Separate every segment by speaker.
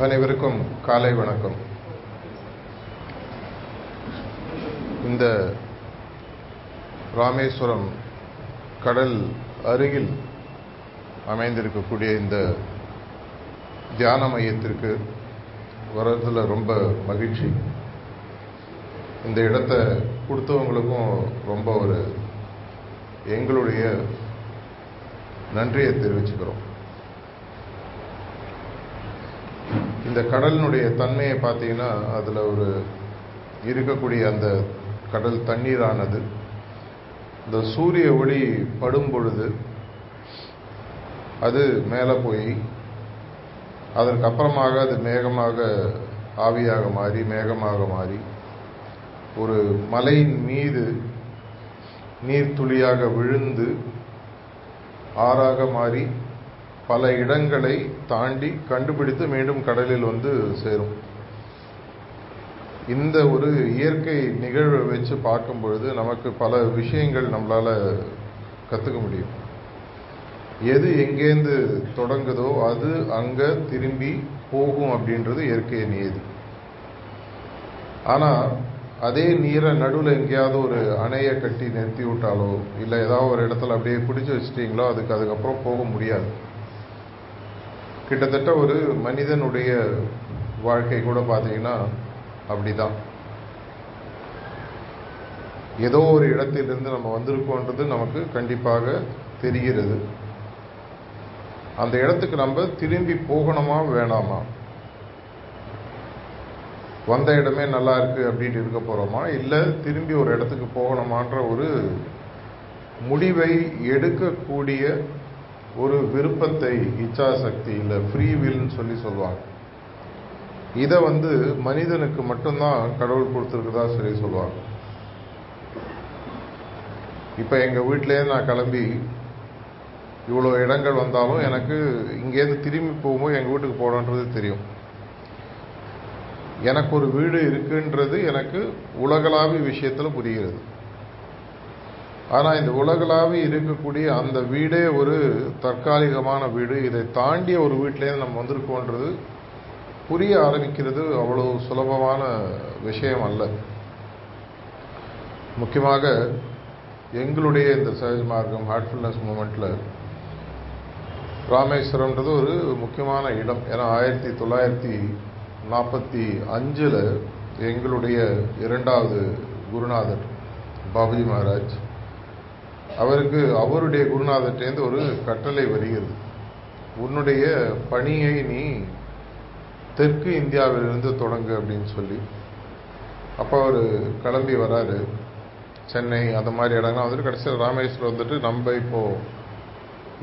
Speaker 1: அனைவருக்கும் காலை வணக்கம். இந்த ராமேஸ்வரம் கடல் அருகில் அமைந்திருக்கக்கூடிய இந்த தியான மையத்திற்கு வர்றதுல ரொம்ப மகிழ்ச்சி. இந்த இடத்த கொடுத்தவங்களுக்கும் ரொம்ப ஒரு எங்களுடைய நன்றியை தெரிவிச்சுக்கிறோம். இந்த கடலினுடைய தன்மையை பார்த்தீங்கன்னா அதில் ஒரு இருக்கக்கூடிய அந்த கடல் தண்ணீரானது. இந்த சூரிய ஒளி படும் பொழுது அது மேலே போய் அதற்கப்புறமாக அது மேகமாக ஆவியாக மாறி மேகமாக மாறி ஒரு மலையின் மீது நீர்த்துளியாக விழுந்து ஆறாக மாறி பல இடங்களை தாண்டி கண்டுபிடித்து மீண்டும் கடலில் வந்து சேரும். இந்த ஒரு இயற்கை நிகழ்வை வச்சு பார்க்கும் பொழுது நமக்கு பல விஷயங்கள் நம்மளால் கற்றுக்க முடியும். எது எங்கேருந்து தொடங்குதோ அது அங்கே திரும்பி போகும் அப்படின்றது இயற்கை நியதி. ஆனால் அதே நீரை நடுவில் எங்கேயாவது ஒரு அணையை கட்டி நிறுத்தி விட்டாலோ இல்லை ஏதாவது ஒரு இடத்துல அப்படியே பிடிச்சி வச்சிட்டிங்களோ அதுக்கு அதுக்கப்புறம் போக முடியாது. கிட்டத்தட்ட ஒரு மனிதனுடைய வாழ்க்கை கூட பார்த்தீங்கன்னா அப்படிதான். ஏதோ ஒரு இடத்திலிருந்து நம்ம வந்திருக்கோன்றது நமக்கு கண்டிப்பாக தெரிகிறது. அந்த இடத்துக்கு நம்ம திரும்பி போகணுமா வேணாமா? வந்த இடமே நல்லா இருக்கு அப்படின்ட்டு இருக்க போறோமா? இல்லை திரும்பி ஒரு இடத்துக்கு போகணுமான்ற ஒரு முடிவை எடுக்கக்கூடிய ஒரு விருப்பத்தை இச்சாசக்தி இல்லை ஃப்ரீ வில்னு சொல்லி சொல்லுவாங்க. இதை வந்து மனிதனுக்கு மட்டும்தான் கடவுள் கொடுத்துருக்குதா சொல்லி சொல்லுவாங்க. இப்போ எங்கள் வீட்டிலேருந்து நான் கிளம்பி இவ்வளோ இடங்கள் வந்தாலும் எனக்கு இங்கேருந்து திரும்பி போகும்போது எங்கள் வீட்டுக்கு போகணுன்றது தெரியும். எனக்கு ஒரு வீடு இருக்குன்றது எனக்கு உலகளாவிய விஷயத்தில் புரிகிறது. ஆனால் இந்த உலகளாவிய இருக்கக்கூடிய அந்த வீடே ஒரு தற்காலிகமான வீடு. இதை தாண்டிய ஒரு வீட்டிலேருந்து நம்ம வந்திருக்கோன்றது புரிய ஆரம்பிக்கிறது அவ்வளோ சுலபமான விஷயம் அல்ல. முக்கியமாக எங்களுடைய இந்த சஹஜ் மார்க்கம் ஹார்ட்ஃபுல்னஸ் மூமெண்ட்டில் ராமேஸ்வரம்ன்றது ஒரு முக்கியமான இடம். ஏன்னா ஆயிரத்தி தொள்ளாயிரத்தி நாற்பத்தி அஞ்சில் எங்களுடைய இரண்டாவது குருநாதர் பாபுஜி மகாராஜ் அவருக்கு அவருடைய குருநாதர்டேந்து ஒரு கட்டளை வருகிறது. உன்னுடைய பணியை நீ தெற்கு இந்தியாவிலிருந்து தொடங்கு அப்படின்னு சொல்லி. அப்போ அவர் கிளம்பி வராரு. சென்னை அந்த மாதிரி இடங்கள்லாம் வந்துட்டு கடைசியில் ராமேஸ்வரம் வந்துட்டு நம்ம இப்போ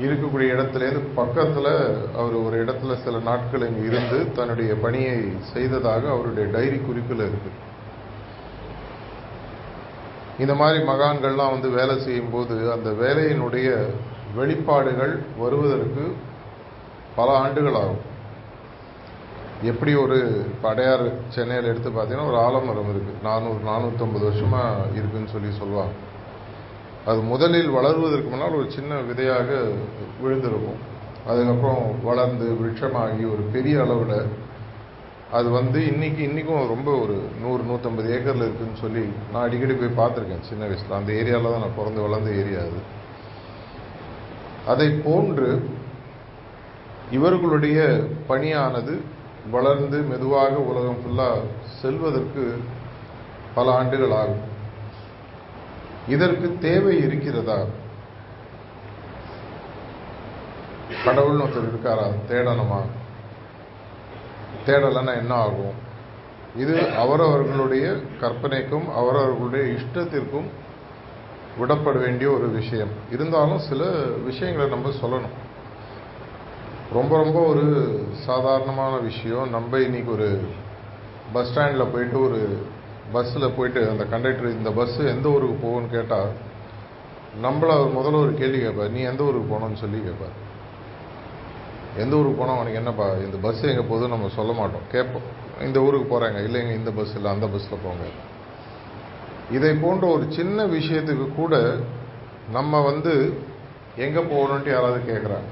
Speaker 1: இருக்கக்கூடிய இடத்துலேருந்து பக்கத்தில் அவர் ஒரு இடத்துல சில நாட்கள் இங்கே இருந்து தன்னுடைய பணியை செய்ததாக அவருடைய டைரி குறிப்பில் இருக்குது இந்த மாதிரி மகான்கள்லாம் வந்து வேலை செய்யும்போது அந்த வேலையினுடைய வெளிப்பாடுகள் வருவதற்கு பல ஆண்டுகள் ஆகும் எப்படி ஒரு படையார் சென்னையில் எடுத்து பார்த்தீங்கன்னா ஒரு ஆலமரம் இருக்குது நானூறு நானூற்றம்பது வருஷமாக இருக்குன்னு சொல்லி சொல்லுவாங்க. அது முதலில் வளருவதற்கு முன்னால் ஒரு சின்ன விதையாக விழுந்திருக்கும். அதுக்கப்புறம் வளர்ந்து விருட்சமாகி ஒரு பெரிய அளவில் அது வந்து இன்னைக்கு இன்றைக்கும் ரொம்ப ஒரு நூறு நூற்றம்பது ஏக்கரில் இருக்குன்னு சொல்லி நான் அடிக்கடி போய் பார்த்துருக்கேன் சின்ன வயசில். அந்த ஏரியாவில் தான் நான் பிறந்து வளர்ந்த ஏரியா அது. அதை போன்று இவர்களுடைய பணியானது வளர்ந்து மெதுவாக உலகம் ஃபுல்லாக செல்வதற்கு பல ஆண்டுகள் ஆகும். இதற்கு தேவை இருக்கிறதா? கடவுள்னு ஒருத்தர் இருக்காரா? தேடணுமா? தேடலைன்னா என்ன ஆகும்? இது அவரவர்களுடைய கற்பனைக்கும் அவரவர்களுடைய இஷ்டத்திற்கும் விடப்பட வேண்டிய ஒரு விஷயம். இருந்தாலும் சில விஷயங்களை நம்ம சொல்லணும். ரொம்ப ரொம்ப ஒரு சாதாரணமான விஷயம். நம்ம இன்னைக்கு ஒரு பஸ் ஸ்டாண்டில் போயிட்டு ஒரு பஸ்ஸில் போயிட்டு அந்த கண்டக்டர் இந்த பஸ்ஸு எந்த ஊருக்கு போகும்னு கேட்டால் நம்மள அவர் முதல்ல ஒரு கேள்வி கேட்பார் நீ எந்த ஊருக்கு போகணும்னு சொல்லி கேட்பார் எந்த ஊருக்கு போனால் உனக்கு என்னப்பா இந்த பஸ் எங்கே போகுதுன்னு நம்ம சொல்ல மாட்டோம். கேட்போம் இந்த ஊருக்கு போகிறாங்க இல்லைங்க இந்த பஸ் இல்லை அந்த பஸ்ஸில் போங்க. இதை போன்ற ஒரு சின்ன விஷயத்துக்கு கூட நம்ம வந்து எங்கே போகணுன்ட்டு யாராவது கேட்குறாங்க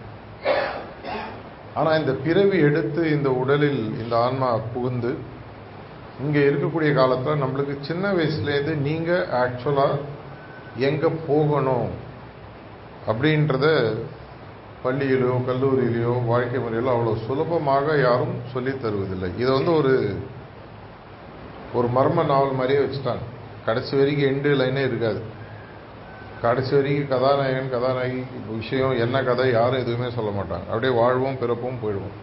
Speaker 1: ஆனால் இந்த பிறவி எடுத்து இந்த உடலில் இந்த ஆன்மா புகுந்து இங்கே இருக்கக்கூடிய காலத்தில் நம்மளுக்கு சின்ன வயசுலேருந்து நீங்கள் ஆக்சுவலாக எங்கே போகணும் அப்படின்றத பள்ளியிலையோ கல்லூரியிலையோ வாழ்க்கை முறையிலோ அவ்வளோ சுலபமாக யாரும் சொல்லி தருவதில்லை. இதை வந்து ஒரு ஒரு மர்ம நாவல் மாதிரியே வச்சுட்டாங்க. கடைசி வரைக்கும் எண்டு லைனே இருக்காது. கடைசி வரைக்கும் கதாநாயகன் கதாநாயகி விஷயம் என்ன கதை யாரும் எதுவுமே சொல்ல மாட்டாங்க. அப்படியே வாழ்வோம் பிறப்பும் போயிடுவோம்.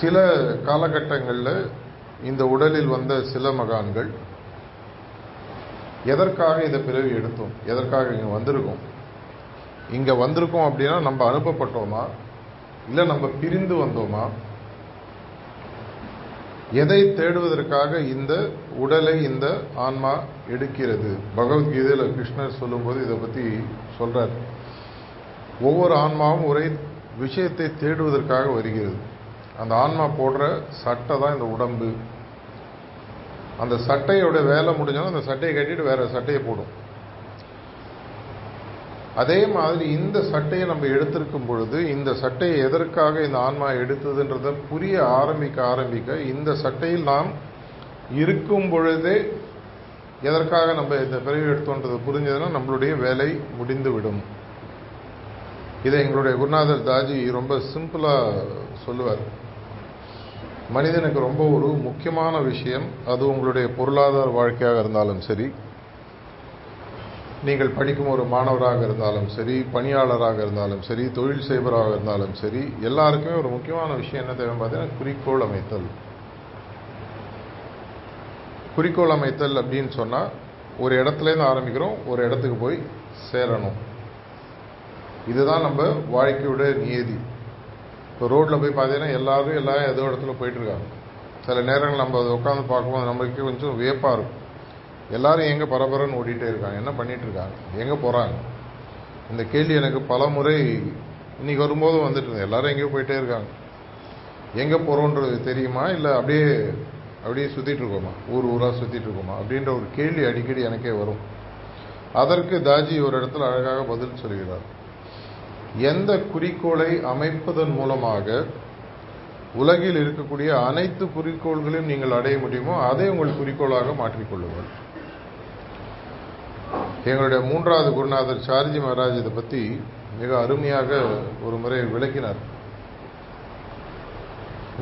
Speaker 1: சில காலகட்டங்களில் இந்த உடலில் வந்த சில மகான்கள் எதற்காக இதை பிறவி எடுத்தோம்? எதற்காக இங்கே வந்திருக்கோம்? இங்கே வந்திருக்கோம் அப்படின்னா நம்ம அனுப்பப்பட்டோமா? இல்லை நம்ம பிரிந்து வந்தோமா? எதை தேடுவதற்காக இந்த உடலை இந்த ஆன்மா எடுக்கிறது? பகவத்கீதையில் கிருஷ்ணர் சொல்லும்போது இதை பற்றி சொல்கிறார் ஒவ்வொரு ஆன்மாவும் ஒரே விஷயத்தை தேடுவதற்காக வருகிறது. அந்த ஆன்மா போடுற சட்டை தான் இந்த உடம்பு. அந்த சட்டையோட வேலை முடிஞ்சாலும் அந்த சட்டையை கட்டிட்டு வேற சட்டையை போடும். அதே மாதிரி இந்த சட்டையை நம்ம எடுத்திருக்கும் பொழுது இந்த சட்டையை எதற்காக இந்த ஆன்மா எடுத்ததுன்றதை புரிய ஆரம்பிக்க ஆரம்பிக்க இந்த சட்டையில் நாம் இருக்கும் பொழுதே எதற்காக நம்ம இந்த பிறவி எடுத்தோன்றது புரிஞ்சதுன்னா நம்மளுடைய வேலை முடிந்துவிடும். இதை எங்களுடைய குருநாதர் தாஜி ரொம்ப சிம்பிளாக சொல்லுவார். மனிதனுக்கு ரொம்ப ஒரு முக்கியமான விஷயம் அது உங்களுடைய பொருளாதார வாழ்க்கையாக இருந்தாலும் சரி நீங்கள் படிக்கும் ஒரு மாணவராக இருந்தாலும் சரி பணியாளராக இருந்தாலும் சரி தொழில் செய்பவராக இருந்தாலும் சரி எல்லாருக்குமே ஒரு முக்கியமான விஷயம் என்ன தேவை பார்த்தீங்கன்னா குறிக்கோள் அமைத்தல். குறிக்கோள் அமைத்தல் அப்படின்னு சொன்னால் ஒரு இடத்துலேருந்து ஆரம்பிக்கிறோம் ஒரு இடத்துக்கு போய் சேரணும். இதுதான் நம்ம வாழ்க்கையோட நியதி. இப்போ ரோட்டில் போய் பார்த்தீங்கன்னா எல்லாரும் எல்லாரும் ஏதோ இடத்துல போயிட்டுருக்காங்க சில நேரங்கள் நம்ம அதை உட்காந்து பார்க்கும்போது நம்மளுக்கே கொஞ்சம் வியப்பாக இருக்கும். எல்லாரும் எங்கே பரபரன்னு ஓடிட்டே இருக்காங்க. என்ன பண்ணிகிட்டு இருக்காங்க எங்கே போகிறாங்க இந்த கேள்வி எனக்கு பல முறை இன்றைக்கி வரும்போது வந்துட்டு இருந்தது. எல்லாரும் எங்கேயோ போயிட்டே இருக்காங்க. எங்கே போகிறோன்றது தெரியுமா? இல்லை அப்படியே அப்படியே சுற்றிட்டு இருக்கோமா? ஊர் ஊராக சுற்றிட்டு இருக்கோமா? அப்படின்ற ஒரு கேள்வி அடிக்கடி எனக்கே வரும். அதற்கு தாஜி ஒரு இடத்துல அழகாக பதில் சொல்கிறார். எந்த குறிக்கோளை அமைப்பதன் மூலமாக உலகில் இருக்கக்கூடிய அனைத்து குறிக்கோள்களையும் நீங்கள் அடைய முடியுமோ அதை உங்கள் குறிக்கோளாக மாற்றிக்கொள்ளுங்கள். எங்களுடைய மூன்றாவது குருநாதர் சார்ஜி மகாராஜ் இதை பற்றி மிக அருமையாக ஒரு முறை விளக்கினார்.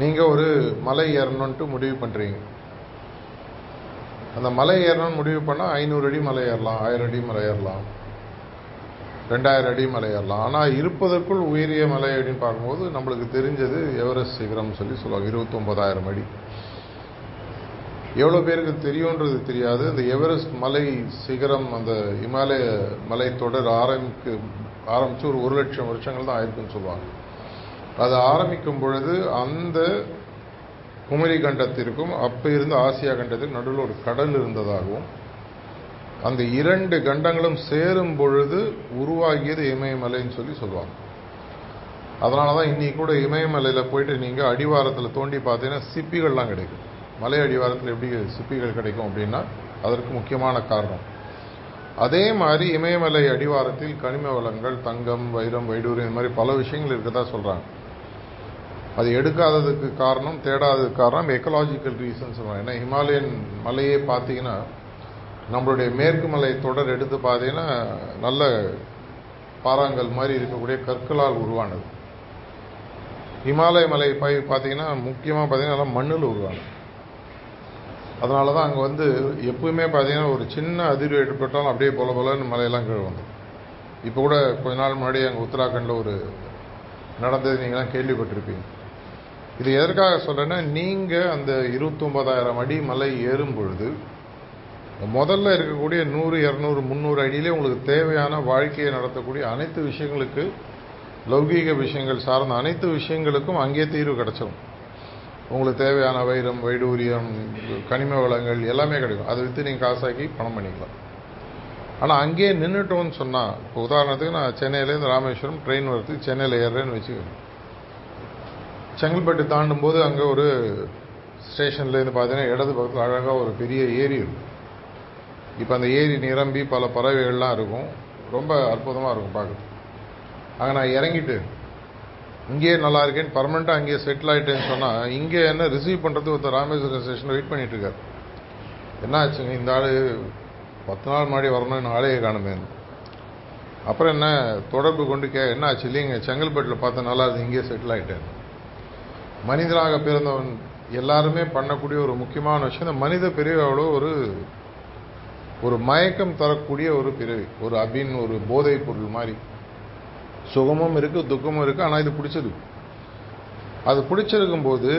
Speaker 1: நீங்கள் ஒரு மலை ஏறணும்ன்ட்டு முடிவு பண்ணுறீங்க அந்த மலை ஏறணும்னு முடிவு பண்ணால் ஐநூறு அடி மலை ஏறலாம் ஆயிரம் அடி மலை ஏறலாம் ரெண்டாயிரம் அடி மலை ஏறலாம். ஆனால் இருப்பதற்குள் உயரிய மலை அப்படின்னு பார்க்கும்போது நம்மளுக்கு தெரிஞ்சது எவரெஸ்ட் சிகரம் சொல்லி சொல்லுவாங்க. இருபத்தொம்பதாயிரம் அடி. எவ்வளோ பேருக்கு தெரியுன்றது தெரியாது. இந்த எவரெஸ்ட் மலை சிகரம் அந்த இமாலய மலை தொடர் ஆரம்பிக்கு ஆரம்பித்து ஒரு ஒரு லட்சம் வருஷங்கள் தான் ஆயிருக்குன்னு சொல்லுவாங்க. அது ஆரம்பிக்கும் பொழுது அந்த குமரி கண்டத்திற்கும் அப்போ இருந்த ஆசியா கண்டத்திற்கும் நடுவில் ஒரு கடல் இருந்ததாகவும் அந்த இரண்டு கண்டங்களும் சேரும் பொழுது உருவாகியது இமயமலைன்னு சொல்லி சொல்லுவாங்க. அதனால தான் இன்றைக்கி கூட இமயமலையில் போயிட்டு நீங்கள் அடிவாரத்தில் தோண்டி பார்த்தீங்கன்னா சிப்பிகள்லாம் கிடைக்கும். மலை அடிவாரத்தில் எப்படி சிப்பிகள் கிடைக்கும் அப்படின்னா அதற்கு முக்கியமான காரணம். அதே மாதிரி இமயமலை அடிவாரத்தில் கனிம வளங்கள் தங்கம் வைரம் வைடூரியம் இந்த மாதிரி பல விஷயங்கள் இருக்கதா சொல்கிறாங்க அது எடுக்காததுக்கு காரணம் தேடாததுக்கு காரணம் எக்கலாஜிக்கல் ரீசன்ஸ் ஏன்னா ஹிமாலயன் மலையே பார்த்தீங்கன்னா நம்மளுடைய மேற்கு மலை தொடர் எடுத்து பார்த்தீங்கன்னா நல்ல பாறாங்கல் மாதிரி இருக்கக்கூடிய கற்களால் உருவானது. இமாலய மலை போய் பார்த்தீங்கன்னா முக்கியமாக பார்த்தீங்கன்னா நல்லா மண்ணில் உருவானது. அதனால தான் அங்கே வந்து எப்பவுமே பார்த்தீங்கன்னா ஒரு சின்ன அதிர்வு ஏற்பட்டாலும் அப்படியே போல போலன்னு மலையெல்லாம் கீழே வந்துடும் இப்போ கூட கொஞ்ச நாள் முன்னாடி அங்கே உத்தராகண்டில் ஒரு நடந்தது நீங்களாம் கேள்விப்பட்டிருப்பீங்க. இது எதற்காக சொல்கிறேன்னா நீங்கள் அந்த இருபத்தொம்பதாயிரம் அடி மலை ஏறும் பொழுது முதல்ல இருக்கக்கூடிய நூறு இரநூறு முந்நூறு அடியிலே உங்களுக்கு தேவையான வாழ்க்கையை நடத்தக்கூடிய அனைத்து விஷயங்களுக்கு லௌகீக விஷயங்கள் சார்ந்த அனைத்து விஷயங்களுக்கும் அங்கே தீர்வு கிடச்சிடும் உங்களுக்கு தேவையான வைரம் வைடூரியம் கனிம வளங்கள் எல்லாமே கிடைக்கும். அதை விற்று நீங்கள் காசாக்கி பணம் பண்ணிக்கலாம். ஆனால் அங்கேயே நின்றுட்டோம்னு சொன்னால் இப்போ உதாரணத்துக்கு நான் சென்னையிலேருந்து ராமேஸ்வரம் ட்ரெயின் வரத்துக்கு சென்னையில் ஏறுறேன்னு வச்சுக்கோங்க. செங்கல்பட்டு தாண்டும் போது அங்கே ஒரு ஸ்டேஷன்லேருந்து பார்த்தீங்கன்னா இடது பக்கத்தில் அழகாக ஒரு பெரிய ஏரி இருக்கும் இப்போ அந்த ஏரி நிரம்பி பல பறவைகள்லாம் இருக்கும். ரொம்ப அற்புதமாக இருக்கும் பார்க்குறது அங்கே நான் இறங்கிட்டு இங்கேயே நல்லா இருக்கேன்னு பர்மனெண்ட்டாக அங்கேயே செட்டில் ஆகிட்டேன்னு சொன்னால் இங்கே என்ன ரிசீவ் பண்ணுறது ஒருத்தர் ராமேஸ்வரம் ஸ்டேஷன் வெயிட் பண்ணிட்டு இருக்கார். என்ன ஆச்சுங்க? இந்த ஆள் பத்து நாள் முன்னாடி வரணும் ஆளையே காணுமே. அப்புறம் என்ன தொடர்பு கொண்டு கே என்ன ஆச்சு? இல்லைங்க செங்கல்பட்டில் பார்த்தா நல்லா இருந்து இங்கேயே செட்டில் ஆகிட்டேன் மனிதனாக பிறந்தவன் எல்லாருமே பண்ணக்கூடிய ஒரு முக்கியமான விஷயம் இந்த மனித பிரிவோட ஒரு ஒரு மயக்கம் தரக்கூடிய ஒரு பிறவி ஒரு அபின் ஒரு போதைப் பொருள் மாதிரி. சுகமும் இருக்குது துக்கமும் இருக்குது ஆனால் இது பிடிச்சிருக்கு அது பிடிச்சிருக்கும் போது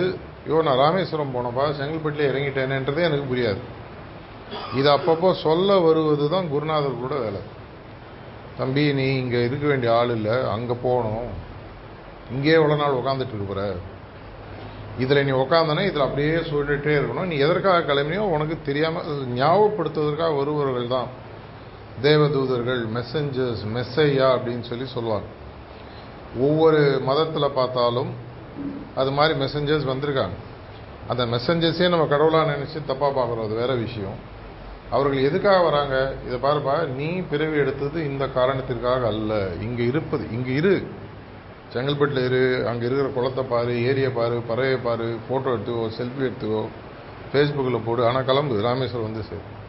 Speaker 1: ஐயோ நான் ராமேஸ்வரம் போனப்பா செங்கல்பட்டில் இறங்கிட்டேனேன்றதே எனக்கு புரியாது. இது அப்பப்போ சொல்ல வருவது தான் குருநாதர் கூட வேலை. தம்பி நீ இங்கே இருக்க வேண்டிய ஆள் இல்லை அங்கே போகணும். இங்கே எவ்வளோ நாள் உட்காந்துட்டு இருக்கிற இதில் நீ உக்காந்தனா இதில் அப்படியே சொல்லிகிட்டே இருக்கணும். நீ எதற்காக கிளம்பினியோ உனக்கு தெரியாமல் ஞாபகப்படுத்துவதற்காக வருபவர்கள் தான் தேவதூதர்கள் மெசஞ்சர்ஸ் மெஸ்ஸையா அப்படின்னு சொல்லி சொல்லுவாங்க. ஒவ்வொரு மதத்தில் பார்த்தாலும் அது மாதிரி மெசஞ்சர்ஸ் வந்திருக்காங்க. அந்த மெசஞ்சர்ஸே நம்ம கடவுளாக நினச்சி தப்பாக பார்க்குறோம். அது வேறு விஷயம். அவர்கள் எதுக்காக வராங்க? இதை பாருப்பா நீ பிறவி எடுத்தது இந்த காரணத்திற்காக அல்ல. இங்கே இருப்பது இங்கே இரு. செங்கல்பட்டில் இரு அங்கே இருக்கிற குளத்தை பாரு ஏரியை பாரு பறவையை பாரு ஃபோட்டோ எடுத்துக்கோ செல்ஃபி எடுத்துக்கோ ஃபேஸ்புக்கில் போடு ஆனால் கிளம்பு. ராமேஸ்வரம் வந்து சேர்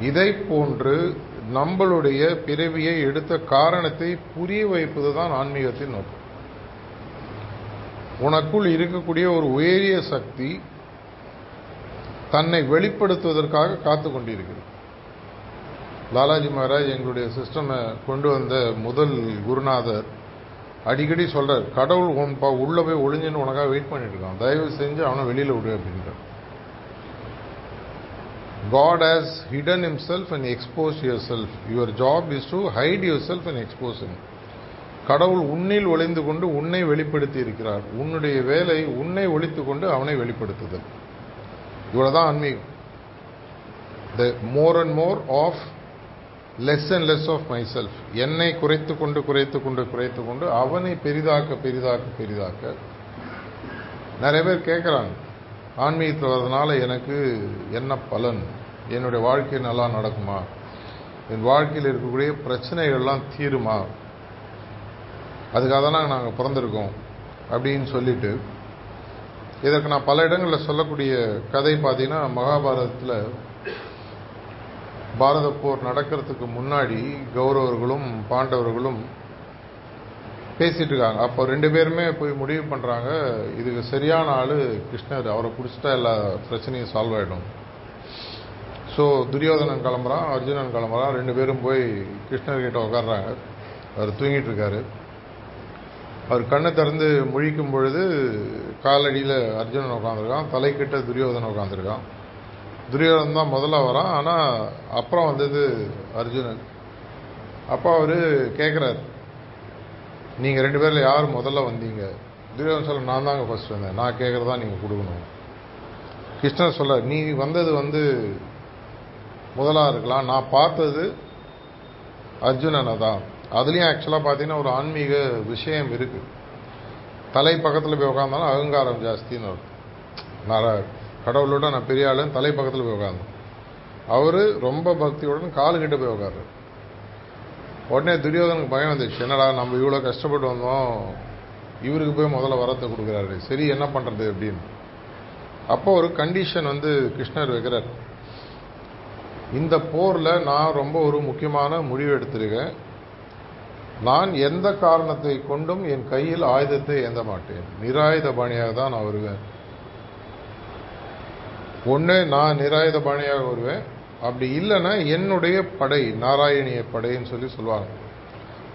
Speaker 1: இதை போன்று நம்மளுடைய பிறவியை எடுத்த காரணத்தை புரிய வைப்பது தான் ஆன்மீகத்தின் நோக்கம். உனக்குள் இருக்கக்கூடிய ஒரு உயரிய சக்தி தன்னை வெளிப்படுத்துவதற்காக காத்து கொண்டிருக்கிறது. லாலாஜி மகாராஜ் எங்களுடைய சிஸ்டமை கொண்டு வந்த முதல் குருநாதர் அடிக்கடி சொல்கிறார் கடவுள் உன்பா உள்ளே போய் ஒளிஞ்சுன்னு உனக்காக வெயிட் பண்ணிட்டு இருக்கான். தயவு செஞ்சு அவனை வெளியில் விடு அப்படின்றான் God has hidden himself and exposed yourself. Your job is to hide yourself and expose him. கடவுள் உன்னில் ஒளிந்து கொண்டு உன்னை வெளிப்படுத்தி இருக்கிறார். உன்னுடைய வேலை உன்னை ஒழித்து கொண்டு அவனை வெளிப்படுத்துதல். இவ்வளவுதான் ஆன்மீகம். The more and more of less and less of myself என்னை குறைத்து கொண்டு குறைத்து கொண்டு குறைத்து கொண்டு அவனை பெரிதாக்க பெரிதாக்க பெரிதாக்க நிறைய பேர் கேட்குறாங்க. ஆன்மீகத்தில் வர்றதுனால எனக்கு என்ன பலன்? என்னுடைய வாழ்க்கை நல்லா நடக்குமா? என் வாழ்க்கையில் இருக்கக்கூடிய பிரச்சனைகள்லாம் தீருமா? அதுக்காக தான் நாங்கள் பிறந்திருக்கோம் அப்படின்னு சொல்லிட்டு இதற்கு நான் பல இடங்களில் சொல்லக்கூடிய கதை பார்த்தீங்கன்னா மகாபாரதத்தில் பாரத போர் நடக்கிறதுக்கு முன்னாடி கௌரவர்களும் பாண்டவர்களும் பேசிகிட்டு இருக்காங்க அப்போ ரெண்டு பேருமே போய் முடிவு பண்ணுறாங்க இதுக்கு சரியான ஆள் கிருஷ்ணர். அவரை பிடிச்சிட்டா எல்லா பிரச்சனையும் சால்வ் ஆகிடும் ஸோ துரியோதனன் கிளம்புறான் அர்ஜுனன் கிளம்புறான். ரெண்டு பேரும் போய் கிருஷ்ணர்கிட்ட உட்காடுறாங்க அவர் தூங்கிட்டு இருக்காரு அவர் கண்ணை திறந்து முழிக்கும் பொழுது காலடியில் அர்ஜுனன் உட்காந்துருக்கான் தலைக்கிட்ட துரியோதனன் உட்காந்துருக்கான் துரியோதனன் தான் முதல்ல வரான் ஆனால் அப்புறம் வந்தது அர்ஜுனன். அப்போ அவர் கேட்குறாரு நீங்கள் ரெண்டு பேரில் யார் முதல்ல வந்தீங்க? துரியோதன் சொல்ல நான் தாங்க ஃபஸ்ட் வந்தேன். நான் கேட்குறதா நீங்கள் கொடுக்கணும். கிருஷ்ணர் சொல்ல நீ வந்தது வந்து முதலாக இருக்கலாம். நான் பார்த்தது அர்ஜுனனை தான். அதுலேயும் ஆக்சுவலாக பார்த்தீங்கன்னா ஒரு ஆன்மீக விஷயம் இருக்குது தலை பக்கத்தில் போய் உட்காந்தாலும் அகங்காரம் ஜாஸ்தின்னு நான் கடவுளோட நான் பெரிய ஆளுன்னு தலை பக்கத்தில் போய் உட்காந்தேன் அவர் ரொம்ப பக்தியுடன் காலுக்கிட்ட போய் உட்காரு உடனே துரியோதனுக்கு பயம் வந்துச்சு. என்னடா நம்ம இவ்வளோ கஷ்டப்பட்டு வந்தோம். இவருக்கு போய் முதல்ல வரத்தை கொடுக்குறாரு. சரி என்ன பண்ணுறது அப்படின்னு. அப்போ ஒரு கண்டிஷன் வந்து கிருஷ்ணர் வைக்கிறார். இந்த போரில் நான் ரொம்ப ஒரு முக்கியமான முடிவு எடுத்திருக்கேன். நான் எந்த காரணத்தை கொண்டும் என் கையில் ஆயுதத்தை ஏந்த மாட்டேன். நிராயுத பாணியாக தான் நான் வருவேன். ஒன்று நான் நிராயுத பாணியாக வருவேன். அப்படி இல்லைன்னா என்னுடைய படை நாராயணிய படைன்னு சொல்லி சொல்லுவாங்க.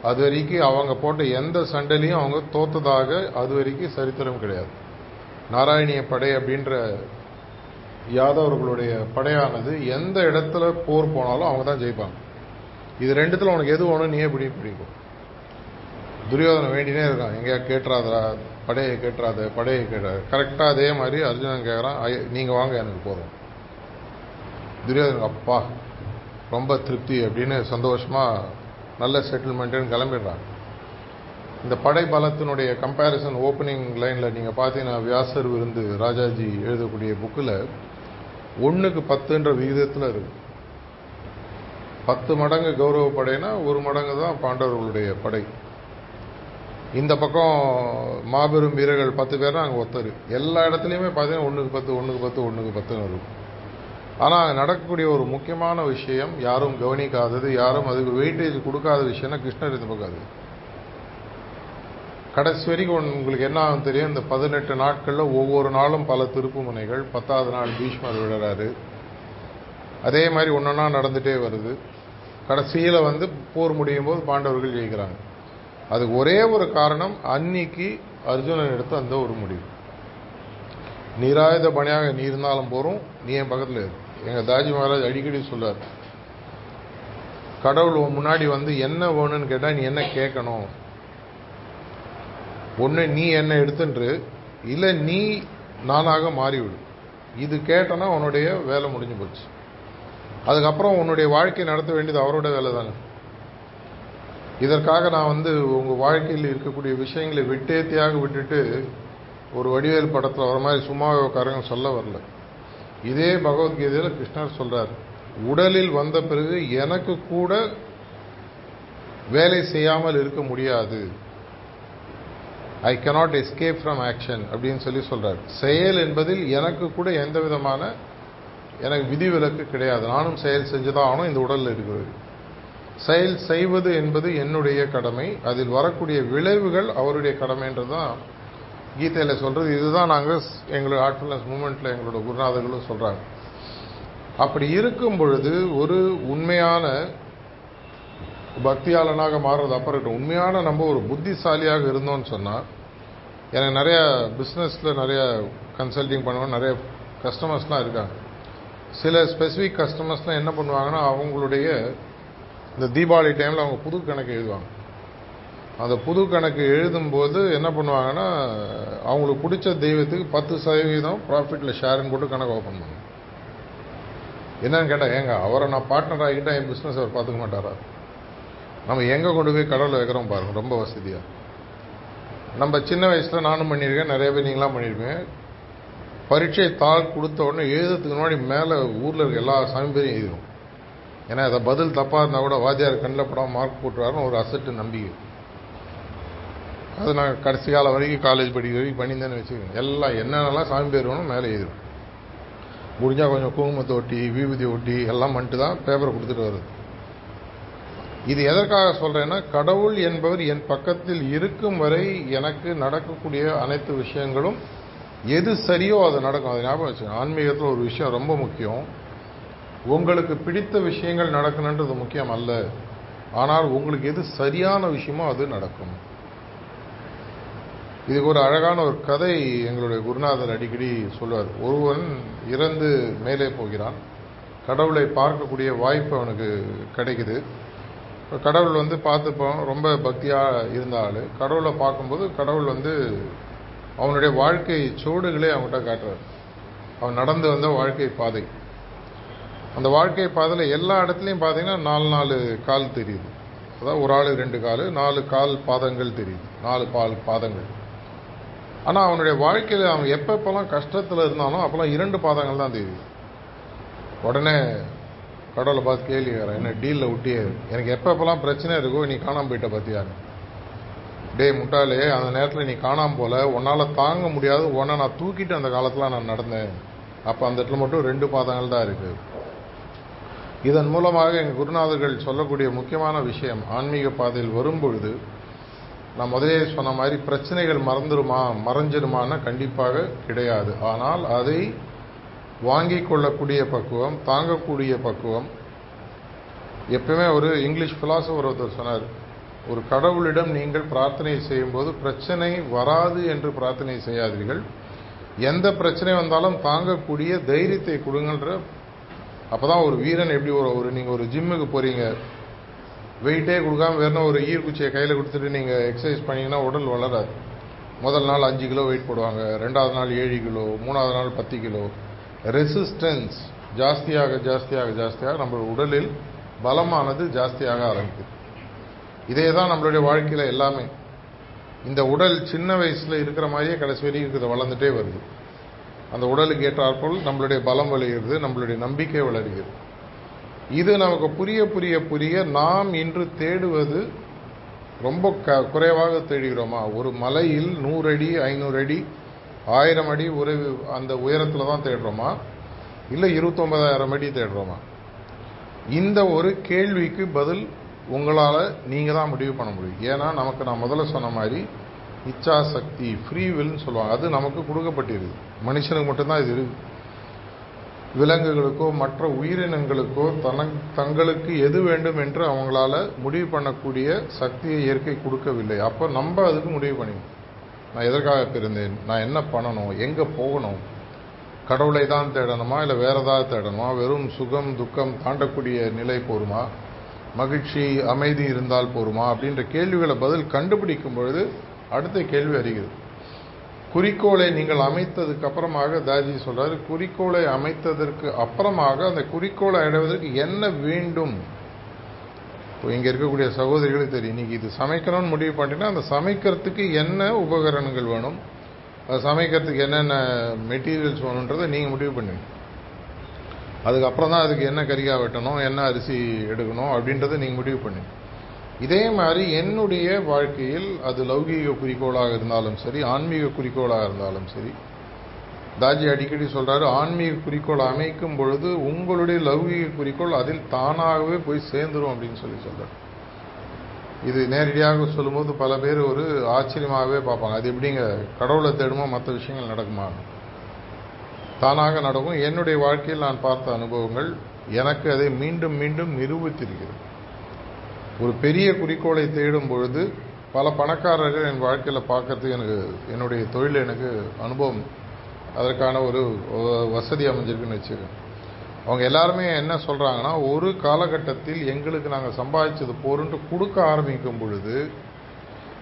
Speaker 1: அது வரைக்கும் அவங்க போட்ட எந்த சண்டையிலையும் அவங்க தோத்ததாக அது வரைக்கும் சரித்திரம் கிடையாது. நாராயணிய படை அப்படின்ற யாதவர்களுடைய படையானது எந்த இடத்துல போர் போனாலும் அவங்க தான் ஜெயிப்பாங்க. இது ரெண்டுத்தில் உனக்கு எது வேணும் நீயே பிடி பிடிக்கும் துரியோதனை வேண்டினே இருக்கான். எங்கேயா கேட்டுறாதரா படையை கேட்டுறாத படையை கேட்டுறாது. கரெக்டாக அதே மாதிரி அர்ஜுனன் கேட்குறான் நீங்கள் வாங்க எனக்கு போதும். துரியோதனுக்கு அப்பா ரொம்ப திருப்தி அப்படின்னு சந்தோஷமாக நல்ல செட்டில்மெண்ட்டுன்னு கிளம்பிடுறாங்க. இந்த படை பலத்தினுடைய கம்பேரிசன் ஓப்பனிங் லைனில் நீங்கள் பார்த்தீங்கன்னா வியாசர் விருந்து ராஜாஜி எழுதக்கூடிய புக்கில் ஒன்றுக்கு பத்துன்ற விகிதத்தில் இருக்கு. பத்து மடங்கு கௌரவ படைனா ஒரு மடங்கு தான் பாண்டவர்களுடைய படை. இந்த பக்கம் மாபெரும் வீரர்கள் பத்து பேர் அங்கே ஒத்தர். எல்லா இடத்துலையுமே பார்த்தீங்கன்னா ஒன்றுக்கு பத்து ஒன்றுக்கு பத்து ஒன்றுக்கு பத்துன்னு இருக்கும். ஆனால் நடக்கக்கூடிய ஒரு முக்கியமான விஷயம் யாரும் கவனிக்காதது யாரும் அதுக்கு வெயிட்டேஜ் கொடுக்காத விஷயம்னா கிருஷ்ணர் இந்த பக்கம் அது. கடைசி வரைக்கும் உங்களுக்கு என்ன ஆகும் தெரியும்? இந்த பதினெட்டு நாட்களில் ஒவ்வொரு நாளும் பல திருப்புமுனைகள் பத்தாவது நாள் பீஷ்மர் விழுறாரு. அதே மாதிரி ஒன்றொன்னா நடந்துகிட்டே வருது. கடைசியில் வந்து போர் முடியும் போது பாண்டவர்கள் ஜெயிக்கிறாங்க. அதுக்கு ஒரே ஒரு காரணம் அன்னிக்கு அர்ஜுனன் எடுத்த அந்த ஒரு முடிவு. நீராயுத பணியாக நீ இருந்தாலும் போகிறோம் நீ என் பக்கத்தில் இரு. எங்கள் தாஜி மகாராஜ் அடிக்கடி சொல்லார் கடவுள் முன்னாடி வந்து என்ன வேணும்னு கேட்டால் நீ என்ன கேட்கணும்? ஒன்று நீ என்ன எடுத்துன்று இல்லை நீ நானாக மாறிவிடு. இது கேட்டனா உன்னுடைய வேலை முடிஞ்சு போச்சு. அதுக்கப்புறம் உன்னுடைய வாழ்க்கை நடத்த வேண்டியது அவரோட வேலை தானே இதற்காக நான் வந்து உங்கள் வாழ்க்கையில் இருக்கக்கூடிய விஷயங்களை விட்டேத்தியாக விட்டுட்டு ஒரு வடிவேல் படத்தில் வர மாதிரி சும்மாவே உட்காரங்க சொல்ல வரல. இதே பகவத்கீதையில் கிருஷ்ணர் சொல்கிறார் உடலில் வந்த பிறகு எனக்கு கூட வேலை செய்யாமல் இருக்க முடியாது. I cannot escape from action அப்படின்னு சொல்லி சொல்கிறார் செயல் என்பதில் எனக்கு கூட எந்த விதமான எனக்கு விதிவிலக்கு கிடையாது. நானும் செயல் செஞ்சுதான் ஆகணும் இந்த உடலில் இருக்கிறது. செயல் செய்வது என்பது என்னுடைய கடமை. அதில் வரக்கூடிய விளைவுகள் அவருடைய கடமைன்றது தான் கீதையில் சொல்கிறது இதுதான் நாங்கள் எங்களோட ஆர்ட்ஃபுல்னஸ் மூமெண்ட்டில் எங்களோட குருநாதர்களும் சொல்கிறாங்க அப்படி இருக்கும் பொழுது ஒரு உண்மையான பக்தியாளனாக மாறுறது அப்புறம் இருக்கட்டும். உண்மையான நம்ம ஒரு புத்திசாலியாக இருந்தோம்னு சொன்னால் எனக்கு நிறையா பிஸ்னஸில் நிறைய கன்சல்டிங் பண்ணுவோம் நிறைய கஸ்டமர்ஸ்லாம் இருக்காங்க. சில ஸ்பெசிஃபிக் கஸ்டமர்ஸ்லாம் என்ன பண்ணுவாங்கன்னா அவங்களுடைய இந்த தீபாவளி டைமில் அவங்க புது கணக்கு எழுதுவாங்க. அந்த புது கணக்கு எழுதும்போது என்ன பண்ணுவாங்கன்னா அவங்களுக்கு பிடிச்ச தெய்வத்துக்கு பத்து சதவீதம் ப்ராஃபிட்டில் ஷேர்னு போட்டு கணக்கு ஓப்பன் பண்ணுவோம் என்னன்னு கேட்டால் ஏங்க அவரை நான் பார்ட்னர் ஆகிட்டா என் பிஸ்னஸ் அவர் பார்த்துக்க மாட்டாரா? நம்ம எங்கே கொண்டு போய் கடவுளை வைக்கிறோம் பாருங்கள் ரொம்ப வசதியாக நம்ம சின்ன வயசில் நானும் பண்ணியிருக்கேன் நிறைய பேர் நீங்களாம் பண்ணியிருக்கேன் பரீட்சை தாள் கொடுத்த உடனே எழுதுறதுக்கு முன்னாடி மேலே ஊரில் இருக்க எல்லா சாமி பேரையும் எழுதிடும் ஏன்னா அதை பதில் தப்பாக இருந்தால் கூட வாத்தியார் கண்ணில் படம் மார்க் போட்டுருவாருன்னு ஒரு அசட்டு நம்பிக்கை. அது நான் கடைசி காலம் வரைக்கும் காலேஜ் படிக்கிற வரைக்கும் பண்ணியிருந்தேன்னு வச்சுக்கோங்க. எல்லாம் என்னென்னலாம் சாமி பேர் வேணும் மேலே எழுதிடும் முடிஞ்சால் கொஞ்சம் குங்குமத்தை ஒட்டி விபூதி ஒட்டி எல்லாம் பண்ணிட்டு தான் பேப்பரை கொடுத்துட்டு வருது. இது எதற்காக சொல்கிறேன்னா கடவுள் என்பவர் என் பக்கத்தில் இருக்கும் வரை எனக்கு நடக்கக்கூடிய அனைத்து விஷயங்களும் எது சரியோ அது நடக்கும். அது ஞாபகம் வச்சுக்கோங்க. ஆன்மீகத்தில் ஒரு விஷயம் ரொம்ப முக்கியம். உங்களுக்கு பிடித்த விஷயங்கள் நடக்கணுன்றது முக்கியம் அல்ல. ஆனால் உங்களுக்கு எது சரியான விஷயமோ அது நடக்கும். இதுக்கு ஒரு அழகான ஒரு கதை எங்களுடைய குருநாதர் அடிக்கடி சொல்வார் ஒருவன் இறந்து மேலே போகிறான். கடவுளை பார்க்கக்கூடிய வாய்ப்பு அவனுக்கு கிடைக்குது. கடவுள் வந்து பார்த்துப்போம் ரொம்ப பக்தியாக இருந்த ஆள். கடவுளை பார்க்கும்போது கடவுள் வந்து அவனுடைய வாழ்க்கை சோடுகளே அவன்கிட்ட காட்டுறார். அவன் நடந்து வந்த வாழ்க்கை பாதை. அந்த வாழ்க்கை பாதையில் எல்லா இடத்துலையும் பார்த்தீங்கன்னா நாலு நாலு கால் தெரியுது. அதாவது ஒரு ஆள் ரெண்டு கால் நாலு கால் பாதங்கள் தெரியுது. நாலு பால் பாதங்கள். ஆனால் அவனுடைய வாழ்க்கையில் அவன் எப்பப்பெல்லாம் கஷ்டத்தில் இருந்தாலும் அப்போல்லாம் இரண்டு பாதங்கள் தான் தெரியுது. உடனே கடவுளை பார்த்து கேள்வி வரேன் என்ன டீலில் விட்டியே எனக்கு எப்பப்பெல்லாம் பிரச்சனை இருக்கோ நீ காணாமல் போயிட்ட பார்த்தியான்னு டேய் முட்டாளே அந்த நேரத்தில் நீ காணாமல் போல. உன்னால் தாங்க முடியாது. உன்னை நான் தூக்கிட்டு அந்த காலத்தில் நான் நடந்தேன். அப்போ அந்த இடத்துல மட்டும் ரெண்டு பாதங்கள் தான் இருக்குது இதன் மூலமாக எங்கள் குருநாதர்கள் சொல்லக்கூடிய முக்கியமான விஷயம் ஆன்மீக பாதையில் வரும்பொழுது நான் முதலே சொன்ன மாதிரி பிரச்சனைகள் மறந்துடுமா மறைஞ்சிருமான்னா கண்டிப்பாக கிடையாது. ஆனால் அதை வாங்கி கொள்ளக்கூடிய பக்குவம் தாங்கக்கூடிய பக்குவம். எப்பவுமே ஒரு இங்கிலீஷ் பிலாசபர் ஒருத்தர் சொன்னார் ஒரு கடவுளிடம் நீங்கள் பிரார்த்தனை செய்யும்போது பிரச்சனை வராது என்று பிரார்த்தனை செய்யாதீர்கள். எந்த பிரச்சனை வந்தாலும் தாங்கக்கூடிய தைரியத்தை கொடுங்கன்ற. அப்பதான் ஒரு வீரன் எப்படி ஒரு ஒரு நீங்கள் ஒரு ஜிம்முக்கு போகிறீங்க வெயிட்டே கொடுக்காம வேற ஒரு ஈர்க்குச்சியை கையில் கொடுத்துட்டு நீங்கள் எக்ஸசைஸ் பண்ணிங்கன்னா உடல் வளராது. முதல் நாள் அஞ்சு கிலோ வெயிட் போடுவாங்க ரெண்டாவது நாள் ஏழு கிலோ மூணாவது நாள் பத்து கிலோ. ரெசிஸ்டன்ஸ் ஜாஸ்தியாக ஜாஸ்தியாக ஜாஸ்தியாக நம்ம உடலில் பலமானது ஜாஸ்தியாக ஆரம்பிக்குது. இதே தான் நம்மளுடைய வாழ்க்கையில் எல்லாமே. இந்த உடல் சின்ன வயசில் இருக்கிற மாதிரியே கடைசி வரைக்கும் இருக்குது வளர்ந்துட்டே வருது. அந்த உடலுக்கு ஏற்றாற்போல் நம்மளுடைய பலம் வளர்கிறது நம்மளுடைய நம்பிக்கை வளர்கிறது. இது நமக்கு புரிய புரிய புரிய நாம் இன்று தேடுவது ரொம்ப க குறைவாக தேடுகிறோமா? ஒரு மலையில் நூறு அடி ஐநூறு அடி ஆயிரம் அடி ஒரு அந்த உயரத்தில் தான் தேடுறோமா? இல்லை இருபத்தொம்பதாயிரம் அடி தேடுறோமா? இந்த ஒரு கேள்விக்கு பதில் உங்களால் நீங்கள் தான் முடிவு பண்ண முடியும். ஏன்னா நமக்கு நான் முதல்ல சொன்ன மாதிரி இச்சா சக்தி ஃப்ரீ வில்னு சொல்லுவாங்க. அது நமக்கு கொடுக்கப்பட்டிருக்கு மனுஷனுக்கு மட்டும்தான் இது இருக்குது விலங்குகளுக்கோ மற்ற உயிரினங்களுக்கோ தன தங்களுக்கு எது வேண்டும் என்று அவங்களால முடிவு பண்ணக்கூடிய சக்தியை இயற்கை கொடுக்கவில்லை. அப்போ நம்ம அதுக்கு முடிவு பண்ணிக்கணும். நான் எதற்காக பிறந்தேன்? நான் என்ன பண்ணணும்? எங்கே போகணும்? கடவுளை தான் தேடணுமா? இல்லை வேறு ஏதாவது தேடணுமா? வெறும் சுகம் துக்கம் தாண்டக்கூடிய நிலை போருமா? மகிழ்ச்சி அமைதி இருந்தால் போருமா? அப்படின்ற கேள்விகளை பதில் கண்டுபிடிக்கும் பொழுது அடுத்த கேள்வி அறிகிறது. குறிக்கோளை நீங்கள் அமைத்ததுக்கு அப்புறமாக தாஜி சொல்கிறார் குறிக்கோளை அமைத்ததற்கு அப்புறமாக அந்த குறிக்கோளை அடைவதற்கு என்ன வேண்டும்? இப்போ இங்கே இருக்கக்கூடிய சகோதரிகளுக்கு தெரியும். இன்றைக்கி இது சமைக்கணும்னு முடிவு பண்ணிட்டீங்கன்னா அந்த சமைக்கிறதுக்கு என்ன உபகரணங்கள் வேணும்? அது சமைக்கிறதுக்கு என்னென்ன மெட்டீரியல்ஸ் வேணுன்றதை நீங்கள் முடிவு பண்ணுவீங்க அதுக்கப்புறம் தான் அதுக்கு என்ன கறியாக வெட்டணும் என்ன அரிசி எடுக்கணும் அப்படின்றத நீங்கள் முடிவு பண்ணுவீங்க இதே மாதிரி என்னுடைய வாழ்க்கையில் அது லௌகீக குறிக்கோளாக இருந்தாலும் சரி ஆன்மீக குறிக்கோளாக இருந்தாலும் சரி தாஜி அடிக்கடி சொல்கிறாரு ஆன்மீக குறிக்கோள் அமைக்கும் பொழுது உங்களுடைய லௌகீக குறிக்கோள் அதில் தானாகவே போய் சேர்ந்துரும் அப்படின்னு சொல்லி சொல்கிறார் இது நேரடியாக சொல்லும்போது பல பேர் ஒரு ஆச்சரியமாகவே பார்ப்பாங்க. அது எப்படிங்க? கடவுளை தேடுமா மற்ற விஷயங்கள் நடக்குமா? தானாக நடக்கும். என்னுடைய வாழ்க்கையில் நான் பார்த்த அனுபவங்கள் எனக்கு அதை மீண்டும் மீண்டும் நிரூபித்திருக்கிறது. ஒரு பெரிய குறிக்கோளை தேடும் பொழுது பல பணக்காரர்கள் என் வாழ்க்கையில் பார்க்கறதுக்கு எனக்கு என்னுடைய தொழில் எனக்கு அனுபவம் அதற்கான ஒரு வசதி அமைஞ்சிருக்குன்னு வச்சுக்கேன் அவங்க எல்லாருமே என்ன சொல்கிறாங்கன்னா ஒரு காலகட்டத்தில் எங்களுக்கு நாங்கள் சம்பாதிச்சது போருன்ட்டு கொடுக்க ஆரம்பிக்கும் பொழுது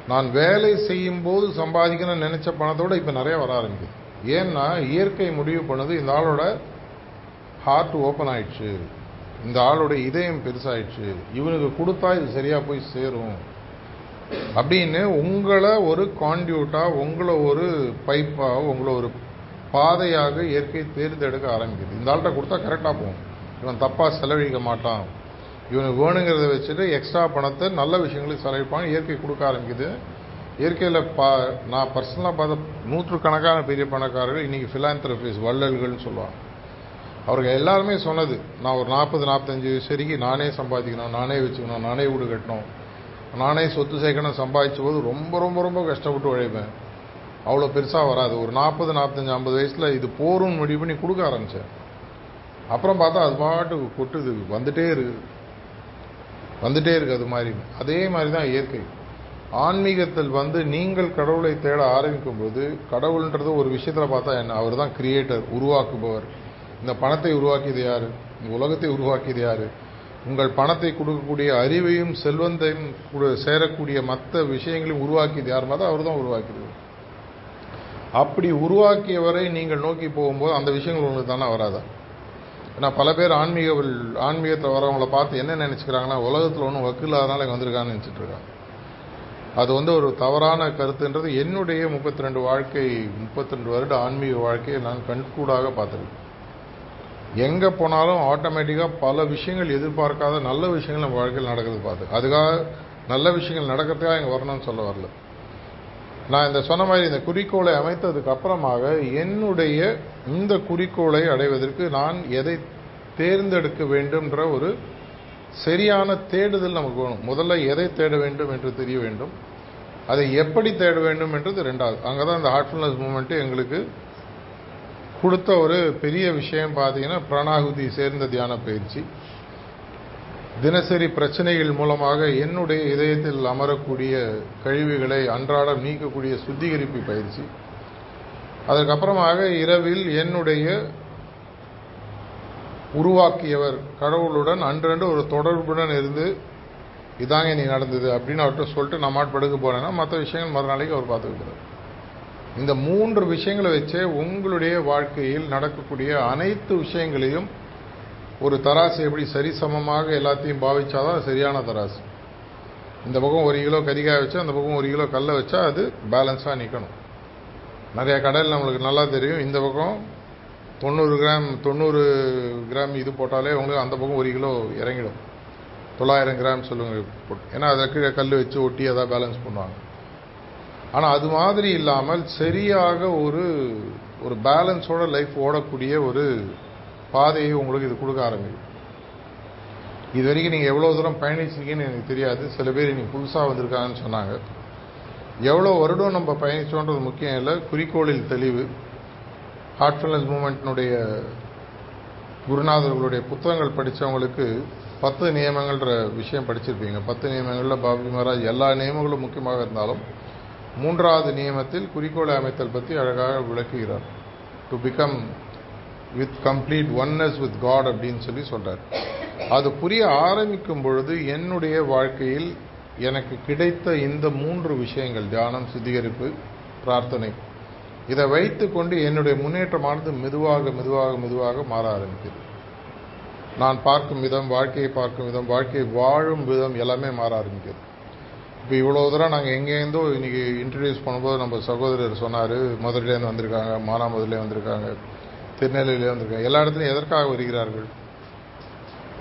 Speaker 1: நான் வேலை செய்யும்போது சம்பாதிக்கணும்னு நினச்ச பணத்தோட இப்போ நிறைய வர ஆரம்பிக்குது. ஏன்னா இயற்கை முடிவு பண்ணுது இந்த ஆளோட ஹார்ட் ஓப்பன் ஆயிடுச்சு. இந்த ஆளுடைய இதயம் பெருசாயிடுச்சு. இவனுக்கு கொடுத்தா இது சரியாக போய் சேரும். அப்படின்னு உங்களை ஒரு கான்டியூட்டாக உங்களை ஒரு பைப்பாக உங்களை ஒரு பாதையாக இயற்கை தேர்ந்தெடுக்க ஆரம்பிக்குது. இந்த ஆள்கிட்ட கொடுத்தா கரெக்டாக போகும். இவன் தப்பாக செலவழிக்க மாட்டான். இவனுக்கு வேணுங்கிறத வச்சுட்டு எக்ஸ்ட்ரா பணத்தை நல்ல விஷயங்களுக்கு செலவிப்பான் இயற்கை கொடுக்க ஆரம்பிக்குது. இயற்கையில் பா நான் பர்சனலாக பார்த்த நூற்றுக்கணக்கான பெரிய பணக்காரர்கள் இன்றைக்கி ஃபிலாந்திரபிஸ் வள்ளல்கள்னு சொல்லுவாங்க. அவர்கள் எல்லாருமே சொன்னது நான் ஒரு நாற்பது நாற்பத்தஞ்சு வயசு வரைக்கும் நானே சம்பாதிக்கணும் நானே வச்சுக்கணும் நானே வீடு கட்டணும் நானே சொத்து சேர்க்கணும் சம்பாதிச்ச போது ரொம்ப ரொம்ப ரொம்ப கஷ்டப்பட்டு உழைப்பேன். அவ்வளோ பெருசாக வராது. ஒரு நாற்பது நாற்பத்தஞ்சு ஐம்பது வயசில் இது போரும்னு முடிவு பண்ணி கொடுக்க ஆரம்பித்தேன் அப்புறம் பார்த்தா அது பாட்டுக்கு கொட்டுது வந்துட்டே இருக்கு வந்துட்டே இருக்குது அது மாதிரி. அதே மாதிரி தான் இயற்கை. ஆன்மீகத்தில் வந்து நீங்கள் கடவுளை தேட ஆரம்பிக்கும் போது கடவுள்ன்றது ஒரு விஷயத்தில் பார்த்தா என்ன அவர் தான் கிரியேட்டர் உருவாக்குபவர். இந்த பணத்தை உருவாக்கியது யார்? இந்த உலகத்தை உருவாக்கியது யார்? உங்கள் பணத்தை கொடுக்கக்கூடிய அறிவையும் செல்வந்தையும் சேரக்கூடிய மற்ற விஷயங்களையும் உருவாக்கியது யார் மாதிரி அவர் தான் உருவாக்கியது. அப்படி உருவாக்கியவரை நீங்கள் நோக்கி போகும்போது அந்த விஷயங்கள் உங்களுக்கு தானே வராதா? ஏன்னா பல பேர் ஆன்மீக ஆன்மீகத்தில் வரவங்கள பார்த்து என்ன நினச்சிக்கிறாங்கன்னா உலகத்தில் ஒன்றும் வக்கில்லாதனால இங்கே வந்திருக்கான்னு நினச்சிட்ருக்காங்க அது வந்து ஒரு தவறான கருத்துன்றது என்னுடைய முப்பத்தி ரெண்டு வாழ்க்கை முப்பத்தி ரெண்டு வருட ஆன்மீக வாழ்க்கையை நான் கண்கூடாக பார்த்துருக்கேன். எங்கே போனாலும் ஆட்டோமேட்டிக்காக பல விஷயங்கள் எதிர்பார்க்காத நல்ல விஷயங்கள் நம்ம வாழ்க்கையில் நடக்கிறது பார்த்து அதுக்காக நல்ல விஷயங்கள் நடக்கிறதுக்காக இங்கே வரணும்னு சொல்ல வரல. நான் இந்த சொன்ன மாதிரி இந்த குறிக்கோளை அமைத்ததுக்கு அப்புறமாக என்னுடைய இந்த குறிக்கோளை அடைவதற்கு நான் எதை தேர்ந்தெடுக்க வேண்டும்ன்ற ஒரு சரியான தேடுதல் நமக்கு வேணும். முதல்ல எதை தேட வேண்டும் என்று தெரிய வேண்டும். அதை எப்படி தேட வேண்டும் என்றது ரெண்டாவது. அங்கே தான் இந்த ஹார்ட்ஃபுல்னஸ் மூமெண்ட்டு எங்களுக்கு கொடுத்த ஒரு பெரிய விஷயம் பார்த்தீங்கன்னா பிராணாகுதி சேர்ந்த தியான பயிற்சி. தினசரி பிரச்சனைகள் மூலமாக என்னுடைய இதயத்தில் அமரக்கூடிய கழிவுகளை அன்றாடம் நீக்கக்கூடிய சுத்திகரிப்பு பயிற்சி. அதற்கப்புறமாக இரவில் என்னுடைய உருவாக்கியவர் கடவுளுடன் அன்றன்று ஒரு தொடர்புடன் இருந்து இதாங்க நீ நடந்தது அப்படின்னு அவர்கிட்ட சொல்லிட்டு நான் மாட்டு படுக்க போனேன்னா மற்ற விஷயங்கள் மறுநாளைக்கு அவர் பார்த்துக்கிறார் இந்த மூன்று விஷயங்களை வச்சே உங்களுடைய வாழ்க்கையில் நடக்கக்கூடிய அனைத்து விஷயங்களையும் ஒரு தராசு எப்படி சரிசமமாக எல்லாத்தையும் பாவிச்சாதான் சரியான தராசு. இந்த பக்கம் ஒரு கிலோ கறிக்காய் வச்சா அந்த பக்கம் ஒரு கிலோ கல்லை வச்சா அது பேலன்ஸாக நிற்கணும் நிறைய கடையில் நம்மளுக்கு நல்லா தெரியும். இந்த பக்கம் தொண்ணூறு கிராம் தொண்ணூறு கிராம் இது போட்டாலே உங்களுக்கு அந்த பக்கம் ஒரு கிலோ இறங்கிடும். தொள்ளாயிரம் கிராம் சொல்லுங்க போட்டு. ஏன்னா அதை கீழே கல் வச்சு ஒட்டி அதான் பேலன்ஸ் பண்ணுவாங்க. ஆனால் அது மாதிரி இல்லாமல் சரியாக ஒரு ஒரு பேலன்ஸோட லைஃப் ஓடக்கூடிய ஒரு பாதையை உங்களுக்கு இது கொடுக்க ஆரம்பிக்கும் இது வரைக்கும் நீங்கள் எவ்வளோ தூரம் பயணிச்சிருக்கீங்கன்னு எனக்கு தெரியாது. சில பேர் இன்னைக்கு புதுசாக வந்திருக்காங்கன்னு சொன்னாங்க. எவ்வளோ வருடம் நம்ம பயணிச்சோன்றது முக்கியம் இல்லை. குறிக்கோளில் தெளிவு. ஹார்ட்ஃபுல்னஸ் மூமெண்ட்னுடைய குருநாதர்களுடைய புத்தகங்கள் படித்தவங்களுக்கு பத்து நியமங்கள்ன்ற விஷயம் படிச்சிருப்பீங்க. பத்து நியமங்களில் பாபி மகாராஜ் எல்லா நியமங்களும் முக்கியமாக இருந்தாலும் மூன்றாவது நியமத்தில் குறிக்கோளை அமைத்தல் பற்றி அழகாக விளக்குகிறார். To become with complete oneness with God அப்படின்னு சொல்லி சொல்கிறார் அது புரிய ஆரம்பிக்கும் பொழுது என்னுடைய வாழ்க்கையில் எனக்கு கிடைத்த இந்த மூன்று விஷயங்கள் தியானம் சுத்திகரிப்பு பிரார்த்தனை இதை வைத்துக்கொண்டு என்னுடைய முன்னேற்றமானது மெதுவாக மெதுவாக மெதுவாக மாற ஆரம்பிக்கிறது நான் பார்க்கும் விதம் வாழ்க்கையை பார்க்கும் விதம் வாழ்க்கையை வாழும் விதம் எல்லாமே மாற ஆரம்பிக்கிறது இப்போ இவ்வளோ தூரம் நாங்கள் எங்கேருந்தோ இன்றைக்கி இன்ட்ரடியூஸ் பண்ணும்போது நம்ம சகோதரர் சொன்னார் மதுரையிலேருந்து வந்திருக்காங்க மானாமதுரிலே வந்திருக்காங்க திருநெல்வேலியிலே வந்திருக்காங்க எல்லா இடத்துலையும் எதற்காக வருகிறார்கள்?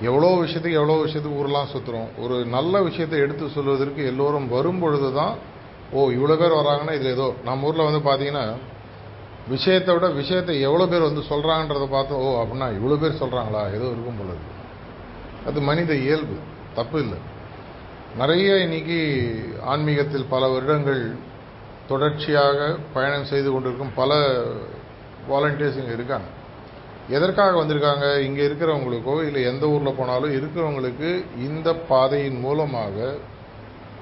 Speaker 1: எவ்வளோ விஷயத்துக்கு எவ்வளோ விஷயத்துக்கு ஊரெலாம் சுற்றுறோம் ஒரு நல்ல விஷயத்தை எடுத்து சொல்வதற்கு எல்லோரும் வரும் பொழுது தான் ஓ இவ்வளோ பேர் வராங்கன்னா இதில் ஏதோ நம்ம ஊரில் வந்து பார்த்தீங்கன்னா விஷயத்தை விட விஷயத்தை எவ்வளோ பேர் வந்து சொல்கிறாங்கன்றத பார்த்து ஓ அப்படின்னா இவ்வளோ பேர் சொல்கிறாங்களா ஏதோ இருக்கும் பொழுது அது மனித இயல்பு தப்பு இல்லை. நிறைய இன்னைக்கு ஆன்மீகத்தில் பல வருடங்கள் தொடர்ச்சியாக பயணம் செய்து கொண்டிருக்கும் பல வாலண்டியர்ஸ் இங்கே இருக்காங்க. எதற்காக வந்திருக்காங்க? இங்கே இருக்கிறவங்களுக்கோ இல்லை எந்த ஊரில் போனாலும் இருக்கிறவங்களுக்கு இந்த பாதையின் மூலமாக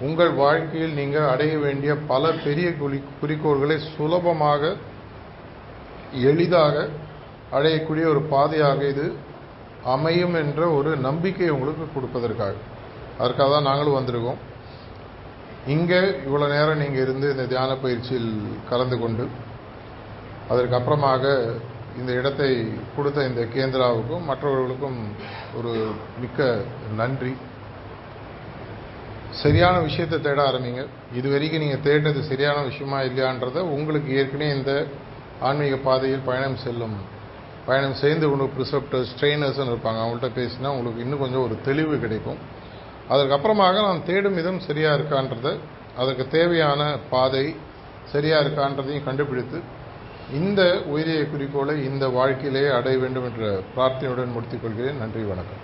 Speaker 1: உங்கள் வாழ்க்கையில் நீங்கள் அடைய வேண்டிய பல பெரிய குறி குறிக்கோள்களை சுலபமாக எளிதாக அடையக்கூடிய ஒரு பாதையாக இது அமையும் என்ற ஒரு நம்பிக்கை உங்களுக்கு கொடுப்பதற்காக. அதற்காக தான் நாங்களும் வந்திருக்கோம். இங்கே இவ்வளோ நேரம் நீங்கள் இருந்து இந்த தியான பயிற்சியில் கலந்து கொண்டு அதற்கு அப்புறமாக இந்த இடத்தை கொடுத்த இந்த கேந்திராவுக்கும் மற்றவர்களுக்கும் ஒரு மிக்க நன்றி. சரியான விஷயத்தை தேட ஆரம்பிங்க. இது வரைக்கும் நீங்கள் தேடினது சரியான விஷயமா இல்லையான்றத உங்களுக்கு ஏற்கனவே இந்த ஆன்மீக பாதையில் பயணம் செல்லும் பயணம் செய்து கொண்டு ப்ரிசப்டர்ஸ் ட்ரெயினர்ஸ்னு இருப்பாங்க. அவங்கள்ட்ட பேசினா உங்களுக்கு இன்னும் கொஞ்சம் ஒரு தெளிவு கிடைக்கும். அதற்கப்புறமாக நான் தேடும் விதம் சரியாக இருக்கான்றது. அதற்கு தேவையான பாதை சரியாக இருக்கான்றதையும் கண்டுபிடித்து இந்த உயரிய குறிக்கோளை இந்த வாழ்க்கையிலேயே அடைய வேண்டும் என்ற பிரார்த்தனையுடன் முடித்துக் கொள்கிறேன். நன்றி வணக்கம்.